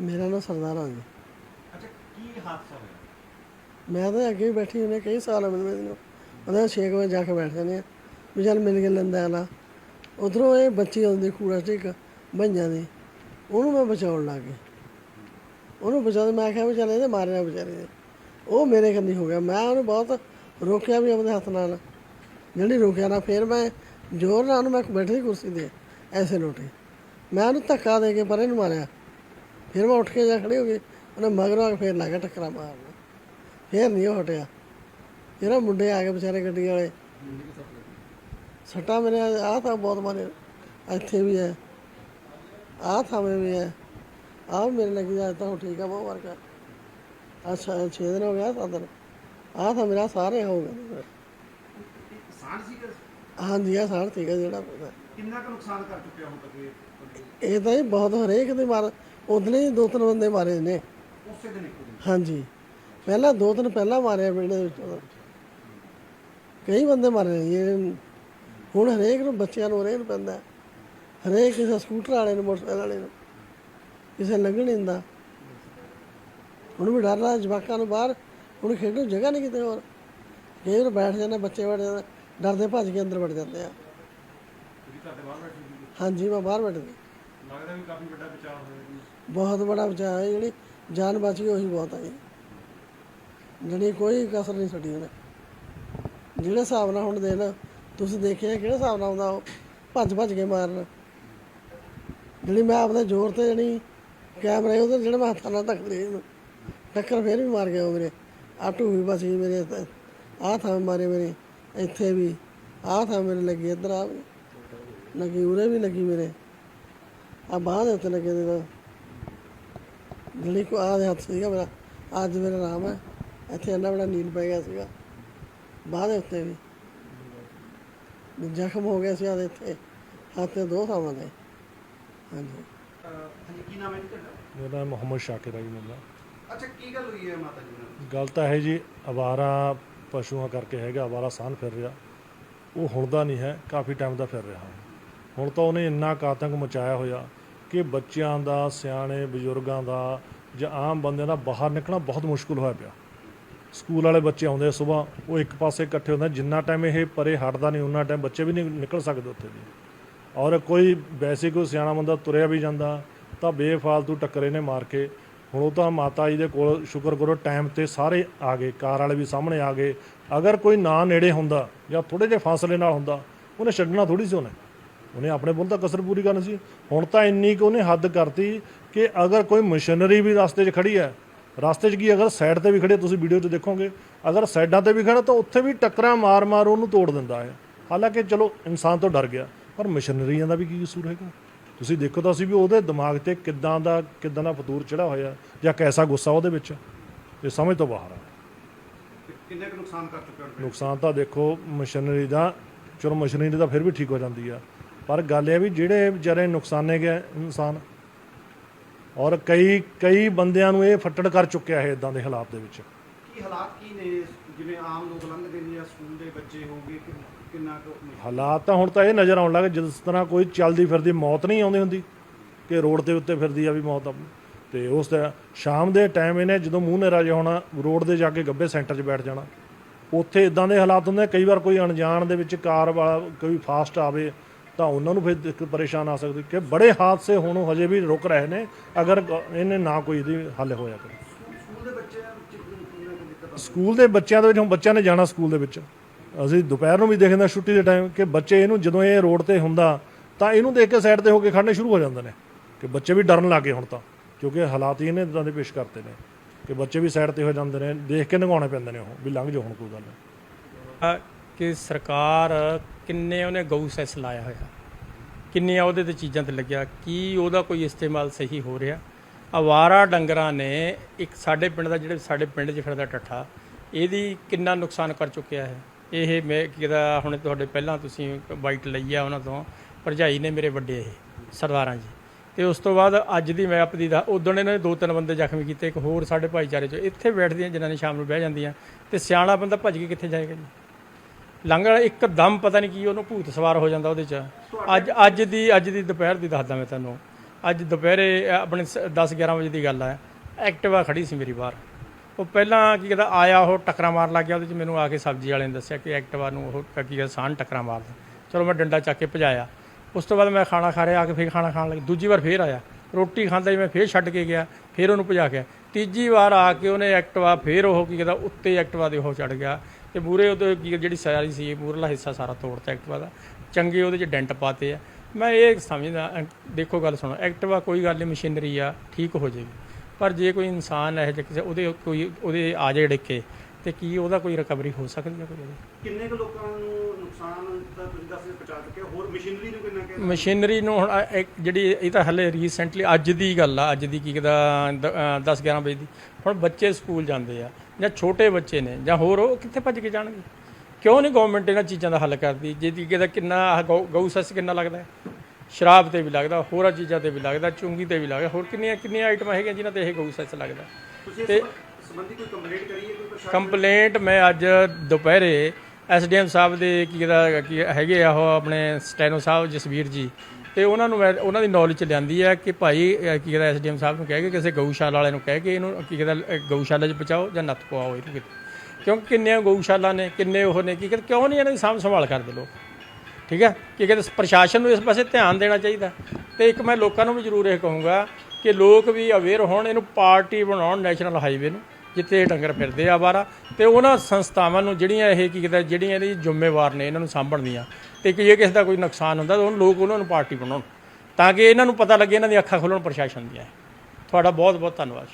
ਮੇਰਾ ਨਾਮ ਸਰਦਾਰਾ ਜੀ ਅੱਛਾ ਕੀ ਹਾਦਸਾ ਹੋਇਆ? ਮੈਂ ਤਾਂ ਅੱਗੇ ਬੈਠੀ ਹੁੰਨੇ ਕਈ ਸਾਲ ਹੋ ਗਏ ਮੈਨੂੰ ਉਹਦਾ 6 ਵਜੇ ਜਾ ਕੇ ਬੈਠ ਜਾਂਦੇ ਆ ਵੀ ਚੱਲ ਮਿਲ ਕੇ ਲੈਂਦਾ ਨਾ ਉਧਰੋਂ ਇਹ ਬੱਚੀ ਆਉਂਦੀ ਕੂੜਾ ਸਟਿਕ ਭਈਆਂ ਦੀ। ਉਹਨੂੰ ਮੈਂ ਬਚਾਉਣ ਲੱਗ ਗਈ। ਉਹਨੂੰ ਬਚਾਉਂਦੇ ਮੈਂ ਕਿਹਾ ਵੀ ਚੱਲ ਇਹਦੇ ਮਾਰਿਆ ਵਿਚਾਰੇ ਦੇ। ਉਹ ਮੇਰੇ ਕੰਨੀ ਹੋ ਗਿਆ। ਮੈਂ ਉਹਨੂੰ ਬਹੁਤ ਰੋਕਿਆ ਵੀ ਆਪਣੇ ਹੱਥ ਨਾਲ। ਜਿਹੜੀ ਰੋਕਿਆ ਨਾ ਫਿਰ ਮੈਂ ਜ਼ੋਰ ਨਾਲ ਉਹਨੂੰ ਮੈਂ ਬੈਠੀ ਕੁਰਸੀ ਤੇ ਐਸੇ ਲੋਟੇ ਮੈਂ ਉਹਨੂੰ ਧੱਕਾ ਦੇ ਕੇ ਪਰੇ ਨੂੰ ਮਾਰਿਆ। ਫਿਰ ਮੈਂ ਉੱਠ ਕੇ ਜਾ ਖੜੀ ਹੋ ਗਈ ਉਹਨੇ ਮਗਰੋਂ ਆ ਕੇ ਫਿਰ ਲੱਗਾ ਟੱਕਰਾ ਮਾਰਨਾ। ਫਿਰ ਨਹੀਂ ਉਹ ਹਟਿਆ। ਜਿਹੜਾ ਮੁੰਡੇ ਆ ਗਏ ਵਿਚਾਰੇ ਗੱਡੀ ਵਾਲੇ। ਸੱਟਾਂ ਮੇਰੇ ਆਹ ਤਾਂ ਬਹੁਤ ਮਾਰੇ। ਇੱਥੇ ਵੀ ਹੈ। ਆਹ ਥਾਵੇਂ ਵੀ ਹੈ। ਆਹ ਵੀ ਮੇਰੇ ਲੱਗੀ ਜਾ ਤਾਂ ਠੀਕ ਆ ਬਹੁਤ ਵਰਗਾ ਅੱਛਾ 6 ਦਿਨ ਹੋ ਗਿਆ 7 ਦਿਨ। ਆਹ ਤਾਂ ਮੇਰਾ ਸਾਰੇ ਹੋ ਗਏ। ਸਾਨ ਸੀਗਾ? ਹਾਂਜੀ ਆ ਸਾੜ ਠੀਕ ਹੈ ਜਿਹੜਾ ਕਿੰਨਾ ਕੁ ਨੁਕਸਾਨ ਕਰ ਚੁੱਕਿਆ ਹੁਣ ਤੱਕ ਇਹ ਤਾਂ ਹੀ ਬਹੁਤ ਹਰੇਕ ਦੇ ਮਾਰ ਉਦਲੇ ਹੀ ਦੋ ਤਿੰਨ ਬੰਦੇ ਮਾਰੇ ਨੇ। ਉਸੇ ਦਿਨ ਇੱਕੋ ਦਿਨ। ਹਾਂਜੀ। ਪਹਿਲਾਂ ਦੋ ਦਿਨ ਪਹਿਲਾਂ ਮਾਰਿਆ ਪਿੰਡ ਦੇ ਵਿੱਚ। ਕਈ ਬੰਦੇ ਮਾਰੇ ਨੇ। ਇਹ ਹੁਣ ਹਰੇਕ ਨੂੰ ਬੱਚਿਆਂ ਨੂੰ ਹਰੇਕ ਨੂੰ ਪੈਂਦਾ। ਹੈ। ਹਰੇਕ ਕਿਸੇ ਸਕੂਟਰ ਵਾਲੇ ਨੂੰ ਮੋਟਰਸਾਈਕਲ ਵਾਲੇ ਨੂੰ। ਕਿਸੇ ਲੰਘਣ ਨਹੀਂ ਦਿੰਦਾ। ਹੁਣ ਵੀ ਡਰ ਰਿਹਾ ਜਵਾਕਾਂ ਨੂੰ ਬਾਹਰ। ਹੁਣ ਖੇਡਣ ਨੂੰ ਜਗ੍ਹਾ ਨਹੀਂ ਕਿਤੇ ਹੋਰ। ਕਈ ਵਾਰ ਬੈਠ ਜਾਂਦੇ ਬੱਚੇ ਬੈਠ ਜਾਂਦੇ। ਡਰਦੇ ਭੱਜ ਕੇ ਅੰਦਰ ਵੜ ਜਾਂਦੇ ਆ। ਤੁਸੀਂ ਘਰ ਦੇ ਬਾਹਰ ਬੈਠੇ ਸੀ? ਹਾਂਜੀ ਮੈਂ ਬਾਹਰ ਬੈਠਦੀ ਲੱਗਦਾ ਵੀ ਕਾਫੀ ਵੱਡਾ ਬਚਾਅ ਹੋਇਆ ਜੀ। ਬਹੁਤ ਬੜਾ ਬਚਾਅ ਹੈ, ਜਿਹੜੀ ਜਾਨ ਬਚ ਗਈ, ਉਹੀ ਬਹੁਤ ਹੈ। ਜਿਹੜੀ ਕੋਈ ਕਸਰ ਨਹੀਂ ਛੱਡੀ ਉਹਨੇ। ਜਿਹੜੇ ਹਿਸਾਬ ਨਾਲ ਹੁਣ ਦੇਣ ਤੁਸੀਂ ਦੇਖਿਆ ਕਿਹੜੇ ਹਿਸਾਬ ਨਾਲ ਆਉਂਦਾ ਉਹ? ਭੱਜ ਭੱਜ ਕੇ ਮਾਰਨ। ਜਿਹੜੀ ਮੈਂ ਆਪਣੇ ਜ਼ੋਰ ਤੇ ਜਿਹੜੀ ਕੈਮਰੇ ਉਹਦੇ ਜਿਹੜੇ ਮੈਂ ਹੱਥਾਂ ਨਾਲ ਧੱਕ ਇਹਨੂੰ ਟੱਕਰ ਫੇਰ ਵੀ ਮਾਰ ਗਿਆ ਉਹ ਮੇਰੇ। ਆਟੂ ਵੀ ਬਚ ਗਈ ਮੇਰੇ ਤੇ ਆਹ ਥਾਂ ਮਾਰੇ ਮੇਰੇ। ਇੱਥੇ ਵੀ। ਆਹ ਥਾਂ ਮੇਰੇ ਲੱਗੀ ਇੱਧਰ ਆ ਵੀ। ਲੱਗੀ ਉਰੇ ਵੀ ਲੱਗੀ ਮੇਰੇ। ਆ ਬਾਹਾਂ ਦੇ ਉੱਤੇ ਲੱਗੇ ਦੇ ਜਿਹੜੀ ਕੋ ਆ ਦੇ ਹੱਥ ਸੀਗਾ ਮੇਰਾ। ਅੱਜ ਮੇਰਾ ਨਾਮ ਹੈ। ਇੱਥੇ ਇੰਨਾ ਬੜਾ ਨੀਲ ਪੈ ਗਿਆ ਸੀਗਾ। ਬਾਹਾਂ ਦੇ ਉੱਤੇ ਵੀ। ਜ਼ਖਮ ਹੋ ਗਿਆ ਸੀ ਆਦੇ ਇੱਥੇ। ਹੱਥ ਤੇ ਦੋ ਥਾਵਾਂ ਤੇ। ਹਾਂਜੀ। ਅਹ, ਹਾਂਜੀ ਕੀ ਨਾਮ ਹੈ ਜੀ ਤੁਹਾਡਾ? ਮੇਰਾ ਨਾਮ ਮੁਹੰਮਦ ਸ਼ਾਕਿਰ ਹੈ ਜੀ ਮੇਰਾ। ਅੱਛਾ ਕੀ ਗੱਲ ਹੋਈ ਹੈ ਮਾਤਾ ਜੀ ਨਾਲ? ਗੱਲ ਤਾਂ ਹੈ ਜੀ ਅਵਾਰਾ ਪਸ਼ੂਆਂ ਕਰਕੇ ਹੈਗਾ ਅਵਾਰਾ ਸਾਨ ਫਿਰ ਰਿਹਾ। ਉਹ ਹੁਣ ਦਾ ਨਹੀਂ ਹੈ ਕਾਫੀ ਟਾਈਮ ਦਾ ਫਿਰ ਰਿਹਾ। ਹੁਣ ਤਾਂ ਉਹਨੇ ਇੰਨਾ ਕੁ ਆਤੰਕ ਮਚਾਇਆ ਹੋਇਆ। ਕਿ ਬੱਚਿਆਂ ਦਾ, ਸਿਆਣੇ, ਬਜ਼ੁਰਗਾਂ ਦਾ ਜਾਂ ਆਮ ਬੰਦਿਆਂ ਦਾ ਬਾਹਰ ਨਿਕਲਣਾ ਬਹੁਤ ਮੁਸ਼ਕਲ ਹੋਇਆ ਪਿਆ। ਸਕੂਲ ਵਾਲੇ ਬੱਚੇ ਆਉਂਦੇ ਸਵੇਰ ਉਹ ਇੱਕ ਪਾਸੇ ਇਕੱਠੇ ਹੁੰਦੇ ਜਿੰਨਾ ਟਾਈਮ ਇਹ ਪਰੇ ਹਟਦਾ ਨਹੀਂ ਉਹਨਾਂ ਟਾਈਮ ਬੱਚੇ ਵੀ ਨਹੀਂ ਨਿਕਲ ਸਕਦੇ ਉੱਥੇ ਦੀ ਔਰ ਕੋਈ ਵੈਸੇ ਕੋਈ ਸਿਆਣਾ ਬੰਦਾ ਤੁਰਿਆ ਵੀ ਜਾਂਦਾ, ਤਾਂ ਬੇਫਾਲਤੂ ਟੱਕਰੇ ਨੇ ਮਾਰ ਕੇ। ਹੁਣ ਉਹ ਤਾਂ ਮਾਤਾ ਜੀ ਦੇ ਕੋਲ ਸ਼ੁਕਰ ਕਰੋ ਟਾਈਮ ਤੇ ਸਾਰੇ ਆ ਗਏ, ਕਾਰ ਵਾਲੇ ਵੀ ਸਾਹਮਣੇ ਆ ਗਏ। ਅਗਰ ਕੋਈ ਨਾ ਨੇੜੇ ਹੁੰਦਾ ਜਾਂ ਥੋੜੇ ਜਿਹੇ ਫਾਸਲੇ ਨਾਲ ਹੁੰਦਾ, ਉਹਨੇ ਛੱਡਣਾ ਥੋੜੀ ਸੀ ਉਹਨੇ। ਉਹਨੇ ਆਪਣੇ ਬੋਲ ਤਾਂ ਕਸਰ ਪੂਰੀ ਕਰਨੀ ਸੀ। ਹੁਣ ਤਾਂ ਇੰਨੀ ਕਿ ਉਹਨੇ ਹੱਦ ਕਰਤੀ ਕਿ ਅਗਰ ਕੋਈ ਮਸ਼ੀਨਰੀ ਵੀ ਰਸਤੇ 'ਚ ਖੜੀ ਹੈ ਰਸਤੇ 'ਚ ਕੀ ਅਗਰ ਸਾਈਡ ਤੇ ਵੀ ਖੜੇ ਤੁਸੀਂ ਵੀਡੀਓ 'ਚ ਦੇਖੋਗੇ ਅਗਰ ਸਾਈਡਾਂ ਤੇ ਵੀ ਖੜਾ ਤਾਂ ਉੱਥੇ ਵੀ ਟੱਕਰਾਂ ਮਾਰ-ਮਾਰ ਉਹਨੂੰ ਤੋੜ ਦਿੰਦਾ ਹੈ। ਹਾਲਾਂਕਿ ਚਲੋ ਇਨਸਾਨ ਤੋਂ ਡਰ ਗਿਆ ਪਰ ਮਸ਼ੀਨਰੀਆਂ ਦਾ ਵੀ ਕੀ ਕਸੂਰ ਹੈਗਾ? ਤੁਸੀਂ ਦੇਖੋ ਤਾਂ ਸੀ ਵੀ ਉਹਦੇ ਦਿਮਾਗ ਤੇ ਕਿੱਦਾਂ ਦਾ ਕਿੱਦਾਂ ਦਾ ਫਤੂਰ ਚੜਾ ਹੋਇਆ ਜਾਂ ਕੈਸਾ ਗੁੱਸਾ ਉਹਦੇ ਵਿੱਚ ਇਹ ਸਮਝ ਤੋਂ ਬਾਹਰ ਆ। ਤੇ ਕਿੰਨੇ ਕੁ ਨੁਕਸਾਨ ਕਰ ਚੁੱਕੇ ਹੋ ਨੁਕਸਾਨ ਤਾਂ ਦੇਖੋ ਮਸ਼ੀਨਰੀ ਦਾ ਚਲੋ ਮਸ਼ੀਨਰੀ ਦਾ ਫਿਰ ਵੀ ਠੀਕ ਹੋ ਜਾਂਦੀ ਆ। ਪਰ ਗੱਲ ਇਹ ਵੀ ਜਿਹੜੇ ਵਿਚਾਰੇ ਨੁਕਸਾਨੇ ਗਏ ਇਨਸਾਨ ਔਰ ਕਈ ਕਈ ਬੰਦਿਆਂ ਨੂੰ ਇਹ ਫੱਟੜ ਕਰ ਚੁੱਕਿਆ ਹੈ ਇਦਾਂ ਦੇ ਹਾਲਾਤ ਦੇ ਵਿੱਚ। ਕੀ ਹਾਲਾਤ ਕੀ ਨੇ? ਜਿਵੇਂ ਆਮ ਲੋਕ ਲੰਘਦੇ ਨੇ ਜਾਂ ਸਕੂਲ ਦੇ ਬੱਚੇ ਹੋਗੇ ਕਿੰਨਾ? ਹਾਲਾਤ ਤਾਂ ਹੁਣ ਤਾਂ ਇਹ ਨਜ਼ਰ ਆਉਣ ਲੱਗੇ ਜਿਸ ਤਰ੍ਹਾਂ ਕੋਈ ਚੱਲਦੀ ਫਿਰਦੀ ਮੌਤ ਨਹੀਂ ਆਉਂਦੀ ਹੁੰਦੀ ਕਿ ਰੋਡ ਦੇ ਉੱਤੇ ਫਿਰਦੀ ਆ ਵੀ ਮੌਤ ਆ। ਤੇ ਉਸ ਦਾ ਸ਼ਾਮ ਦੇ ਟਾਈਮ ਇਹਨੇ ਜਦੋਂ ਮੂੰਹ ਨੇਰਾ ਜਿਹਾ ਹੋਣਾ ਰੋਡ ਦੇ ਜਾ ਕੇ ਗੱਬੇ ਸੈਂਟਰ 'ਚ ਬੈਠ ਜਾਣਾ। ਉੱਥੇ ਇਦਾਂ ਦੇ ਹਾਲਾਤ ਹੁੰਦੇ ਕਈ ਵਾਰ ਕੋਈ ਅਣਜਾਣ ਦੇ ਵਿੱਚ ਕਾਰ ਵਾਲਾ ਕੋਈ ਫਾਸਟ ਆਵੇ ਤਾਂ ਉਹਨਾਂ ਨੂੰ ਫਿਰ ਦਿੱਕਤ ਪਰੇਸ਼ਾਨ ਆ ਸਕਦੀ ਕਿ ਬੜੇ ਹਾਦਸੇ ਹੁਣ ਹਜੇ ਵੀ ਰੁਕ ਰਹੇ ਨੇ ਅਗਰ ਇਹਨੇ ਨਾ ਕੋਈ ਇਹਦੀ ਹੱਲ ਹੋਇਆ ਕਰੇ ਸਕੂਲ ਦੇ ਬੱਚਿਆਂ ਦੇ ਬੱਚਿਆਂ ਦੇ ਵਿੱਚ ਹੁਣ ਬੱਚਿਆਂ ਨੇ ਜਾਣਾ ਸਕੂਲ ਦੇ ਵਿੱਚ। ਅਸੀਂ ਦੁਪਹਿਰ ਨੂੰ ਵੀ ਦੇਖਦੇ ਹਾਂ ਛੁੱਟੀ ਦੇ ਟਾਈਮ ਕਿ ਬੱਚੇ ਇਹਨੂੰ ਜਦੋਂ ਇਹ ਰੋਡ ਤੇ ਹੁੰਦਾ ਤਾਂ ਇਹਨੂੰ ਦੇਖ ਕੇ ਸਾਈਡ ਤੇ ਹੋ ਕੇ ਖੜਨੇ ਸ਼ੁਰੂ ਹੋ ਜਾਂਦੇ ਨੇ। ਕਿ ਬੱਚੇ ਵੀ ਡਰਨ ਲੱਗੇ ਹੁਣ ਤਾਂ ਕਿਉਂਕਿ ਹਾਲਾਤ ਹੀ ਇਹਨੇ ਇਦਾਂ ਦੇ ਪੇਸ਼ ਕਰਤੇ ਨੇ। ਕਿ ਬੱਚੇ ਵੀ ਸਾਈਡ ਤੇ ਹੋ ਜਾਂਦੇ ਨੇ ਦੇਖ ਕੇ ਨਗਾਉਣੇ ਪੈਂਦੇ ਨੇ ਉਹ ਵੀ ਲੰਘ ਜਾਓ ਹੁਣ ਕੋਈ ਗੱਲ ਨਹੀਂ। ਕਿ ਸਰਕਾਰ ਕਿੰਨੇ ਉਹਨੇ ਗਊ ਸੈਸ ਲਾਇਆ ਹੋਇਆ। ਕਿੰਨੀਆਂ ਉਹਦੇ ਤੇ ਚੀਜ਼ਾਂ ਤੇ ਲੱਗਿਆ। ਕੀ ਉਹਦਾ ਕੋਈ ਇਸਤੇਮਾਲ ਸਹੀ ਹੋ ਰਿਹਾ। ਆਵਾਰਾ ਡੰਗਰਾਂ ਨੇ ਇੱਕ ਸਾਡੇ ਪਿੰਡ ਦਾ ਜਿਹੜੇ ਸਾਡੇ ਪਿੰਡ 'ਚ ਫਿਰਦਾ ਟੱਠਾ, ਇਹਦੀ ਕਿੰਨਾ ਨੁਕਸਾਨ ਕਰ ਚੁੱਕਿਆ ਹੈ। ਇਹ ਮੈਂ ਕਿਹਦਾ, ਹੁਣ ਤੁਹਾਡੇ ਪਹਿਲਾਂ ਤੁਸੀਂ ਬਾਈਟ ਲਈ ਆ ਉਹਨਾਂ ਤੋਂ, ਭਰਜਾਈ ਨੇ ਮੇਰੇ ਵੱਡੇ ਇਹ, ਸਰਦਾਰਾਂ ਜੀ। ਤੇ ਉਸ ਤੋਂ ਬਾਅਦ ਅੱਜ ਦੀ ਮੈਂ ਆਪਦੀ ਦਾ ਉਦੋਂ ਇਹਨਾਂ ਨੇ ਦੋ ਤਿੰਨ ਬੰਦੇ ਜ਼ਖਮੀ ਕੀਤੇ, ਇੱਕ ਹੋਰ ਸਾਡੇ ਭਾਈਚਾਰੇ 'ਚ, ਇੱਥੇ ਬੈਠਦੀਆਂ ਜਿਨ੍ਹਾਂ ਨੇ ਸ਼ਾਮ ਨੂੰ ਬਹਿ ਜਾਂਦੀਆਂ। ਤੇ ਸਿਆਣਾ ਬੰਦਾ ਭੱਜ ਕੇ ਕਿੱਥੇ ਜਾਏਗਾ ਜੀ? ਲੰਗਰ ਇੱਕਦਮ ਪਤਾ ਨਹੀਂ ਕੀ ਉਹਨੂੰ ਭੂਤ ਸਵਾਰ ਹੋ ਜਾਂਦਾ ਉਹਦੇ ਚ। ਅੱਜ ਅੱਜ ਦੀ ਅੱਜ ਦੀ ਦੁਪਹਿਰ ਦੀ ਦੱਸਦਾ ਮੈਂ ਤੁਹਾਨੂੰ। ਅੱਜ ਦੁਪਹਿਰੇ ਆਪਣੇ 10 11 ਵਜੇ ਦੀ ਗੱਲ ਹੈ ਐਕਟਿਵਾ ਖੜੀ ਸੀ ਮੇਰੀ ਬਾਹਰ। ਉਹ ਪਹਿਲਾਂ ਕੀ ਕਹਿੰਦਾ ਆਇਆ ਉਹ ਟੱਕਰਾਂ ਮਾਰਨ ਲੱਗ ਗਿਆ ਉਹਦੇ ਚ। ਮੈਨੂੰ ਆ ਕੇ ਸਬਜ਼ੀ ਵਾਲੇ ਨੇ ਦੱਸਿਆ ਕਿ ਐਕਟਿਵਾ ਨੂੰ ਉਹ ਕੀ ਕਹਿੰਦਾ ਸਾਨ ਟੱਕਰਾਂ ਮਾਰਦਾ ਚਲੋ ਮੈਂ ਡੰਡਾ ਚੱਕ ਕੇ ਭਜਾਇਆ। ਉਸ ਤੋਂ ਬਾਅਦ ਮੈਂ ਖਾਣਾ ਖਾ ਰਿਹਾ ਆ ਕੇ ਫੇਰ ਖਾਣਾ ਖਾਣ ਲੱਗ ਦੂਜੀ ਵਾਰ ਫੇਰ ਆਇਆ। ਰੋਟੀ ਖਾਂਦਾ ਹੀ ਮੈਂ ਫੇਰ ਛੱਡ ਕੇ ਗਿਆ ਫੇਰ ਉਹਨੂੰ ਭਜਾ ਕੇ। ਤੀਜੀ ਵਾਰ ਆ ਕੇ ਉਹਨੇ ਐਕਟਿਵਾ ਫੇਰ ਉਹ ਕੀ ਕਹਿੰਦਾ ਉੱਤੇ ਐਕਟਿਵਾ ਦੇ ਉਹ ਚੜ ਗਿਆ। ਤੇ ਮੂਰੇ ਉਹਦੇ ਕੀ ਜਿਹੜੀ ਸਾਰੀ ਸੀ ਮੂਰਲਾ ਹਿੱਸਾ ਸਾਰਾ ਤੋੜਤਾ ਐਕਟਿਵਾ ਦਾ। ਚੰਗੇ ਉਹਦੇ 'ਚ ਡੈਂਟ ਪਾਤੇ ਆ। ਮੈਂ ਇਹ ਸਮਝਦਾ ਦੇਖੋ ਗੱਲ ਸੁਣੋ ਐਕਟਿਵਾ ਕੋਈ ਗੱਲ ਨਹੀਂ ਮਸ਼ੀਨਰੀ ਆ ਠੀਕ ਹੋ ਜਾਏਗੀ ਪਰ ਜੇ ਕੋਈ ਇਨਸਾਨ ਹੈ ਜੇ ਕਿਸੇ ਉਹਦੇ ਕੋਈ ਉਹਦੇ ਆ ਜਾਏ ਡਿੱਕੇ ਤੇ ਕੀ ਉਹਦਾ ਕੋਈ ਰਿਕਵਰੀ ਹੋ ਸਕਦੀ ਹੈ ਕੋਈ ਉਹਦੀ? ਕਿੰਨੇ ਕੁ ਲੋਕਾਂ ਨੂੰ ਨੁਕਸਾਨ ਤਾਂ ਤੁਸੀਂ ਦੱਸ ਰਹੇ ਪਹੁੰਚਾ ਚੁੱਕੇ ਹੋ। ਹੋਰ ਮਸ਼ੀਨਰੀ ਨੂੰ ਕਿੰਨਾ ਕਿ ਮਸ਼ੀਨਰੀ ਨੂੰ ਹੁਣ ਇੱਕ ਜਿਹੜੀ ਇਹ ਤਾਂ ਹਲੇ ਰੀਸੈਂਟਲੀ ਅੱਜ ਦੀ ਗੱਲ ਆ ਅੱਜ ਦੀ ਕੀ ਕਹਦਾ 10 11 ਵਜੇ ਦੀ। ਹੁਣ ਬੱਚੇ ਸਕੂਲ ਜਾਂਦੇ ਆ। ਜਾਂ ਛੋਟੇ ਬੱਚੇ ਨੇ ਜਾਂ ਹੋਰ ਉਹ ਕਿੱਥੇ ਭੱਜ ਕੇ ਜਾਣਗੇ? ਕਿਉਂ ਨਹੀਂ ਗਵਰਨਮੈਂਟ ਇਹਨਾਂ ਚੀਜ਼ਾਂ ਦਾ ਹੱਲ ਕਰਦੀ? ਜੇ ਦੀ ਕਿਹਦਾ ਕਿੰਨਾ ਗਊ ਸੈਸ ਕਿੰਨਾ ਲੱਗਦਾ? ਸ਼ਰਾਬ ਤੇ ਵੀ ਲੱਗਦਾ ਹੋਰਾਂ ਚੀਜ਼ਾਂ ਤੇ ਵੀ ਲੱਗਦਾ ਚੁੰਗੀ ਤੇ ਵੀ ਲੱਗਦਾ। ਹੋਰ ਕਿੰਨੀਆਂ ਕਿੰਨੀਆਂ ਆਈਟਮਾਂ ਹੈਗੀਆਂ ਜਿਨ੍ਹਾਂ ਤੇ ਇਹ ਗਊ ਸੈਸ ਲੱਗਦਾ? ਤੇ- ਇਸ ਸੰਬੰਧੀ ਕੋਈ ਕੰਪਲੇਂਟ ਕਰੀਏ ਕੋਈ ਪ੍ਰਸ਼ਾਸਨ? ਕੰਪਲੇਂਟ ਮੈਂ ਅੱਜ ਦੁਪਹਿਰੇ ਐਸਡੀਐਮ ਸਾਹਿਬ ਦੇ ਕੀ ਦਾ ਕੀ ਹੈਗੇ ਆ ਉਹ ਆਪਣੇ ਸਟੈਨੋ ਸਾਹਿਬ ਜਸਵੀਰ ਜੀ ਤੇ ਉਹਨਾਂ ਨੂੰ ਮੈਂ ਉਹਨਾਂ ਦੀ ਨੌਲੇਜ ਚ ਲਿਆਂਦੀ ਹੈ ਕਿ ਭਾਈ ਅਹ ਕੀ ਕਹਿੰਦਾ ਐਸਡੀਐਮ ਸਾਹਿਬ ਨੂੰ ਕਹਿ ਕੇ ਕਿਸੇ ਗਊਸ਼ਾਲਾ ਵਾਲੇ ਨੂੰ ਕਹਿ ਕੇ ਇਹਨੂੰ ਕੀ ਕਹਿੰਦਾ ਅਹ ਗਊਸ਼ਾਲਾ 'ਚ ਪਹੁੰਚਾਓ ਜਾਂ ਨੱਥ ਪਵਾਓ ਇਹਨੂੰ ਕਿਤੇ। ਕਿਉਂਕਿ ਕਿੰਨੇ ਗਊਸ਼ਾਲਾ ਨੇ, ਕਿੰਨੇ ਉਹ ਨੇ, ਕੀ ਕਹਿੰਦੇ, ਕਿਉਂ ਨਹੀਂ ਇਹਨਾਂ ਦੀ ਸਾਂਭ ਸੰਭਾਲ ਕਰਦੇ ਲੋਕ? ਠੀਕ ਹੈ? ਕੀ ਕਹਿੰਦੇ ਪ੍ਰਸ਼ਾਸਨ ਨੂੰ ਇਸ ਪਾਸੇ ਧਿਆਨ ਦੇਣਾ ਚਾਹੀਦਾ। ਤੇ ਇੱਕ ਮੈਂ ਲੋਕਾਂ ਨੂੰ ਵੀ ਜ਼ਰੂਰ ਇਹ ਕਹੂੰਗਾ ਕਿ ਲੋਕ ਵੀ ਅਵੇਅਰ ਹੋਣ, ਇਹਨੂੰ ਪਾਰਟੀ ਬਣਾਉਣ ਨੈਸ਼ਨਲ ਹਾਈਵੇ ਨੂੰ। ਜਿੱਥੇ ਇਹ ਡੰਗਰ ਫਿਰਦੇ ਆ ਬਾਰਾ ਤੇ ਉਹਨਾਂ ਸੰਸਥਾਵਾਂ ਨੂੰ ਜਿਹੜੀਆਂ ਇਹ ਕੀ ਕਹਿੰਦਾ ਜਿਹੜੀਆਂ ਇਹਦੀ ਜ਼ਿੰਮੇਵਾਰ ਨੇ, ਇਹਨਾਂ ਨੂੰ ਸਾਂਭਣ ਦੀਆਂ ਤੇ ਕਿ ਜੇ ਕਿਸੇ ਦਾ ਕੋਈ ਨੁਕਸਾਨ ਹੁੰਦਾ, ਤਾਂ ਉਹ ਲੋਕ ਉਹਨਾਂ ਨੂੰ ਪਾਰਟੀ ਬਣਾਉਣ, ਤਾਂ ਕਿ ਇਹਨਾਂ ਨੂੰ ਪਤਾ ਲੱਗੇ, ਇਹਨਾਂ ਦੀਆਂ ਅੱਖਾਂ ਖੋਲਣ ਪ੍ਰਸ਼ਾਸਨ ਦੀਆਂ। ਤੁਹਾਡਾ ਬਹੁਤ ਬਹੁਤ ਧੰਨਵਾਦ।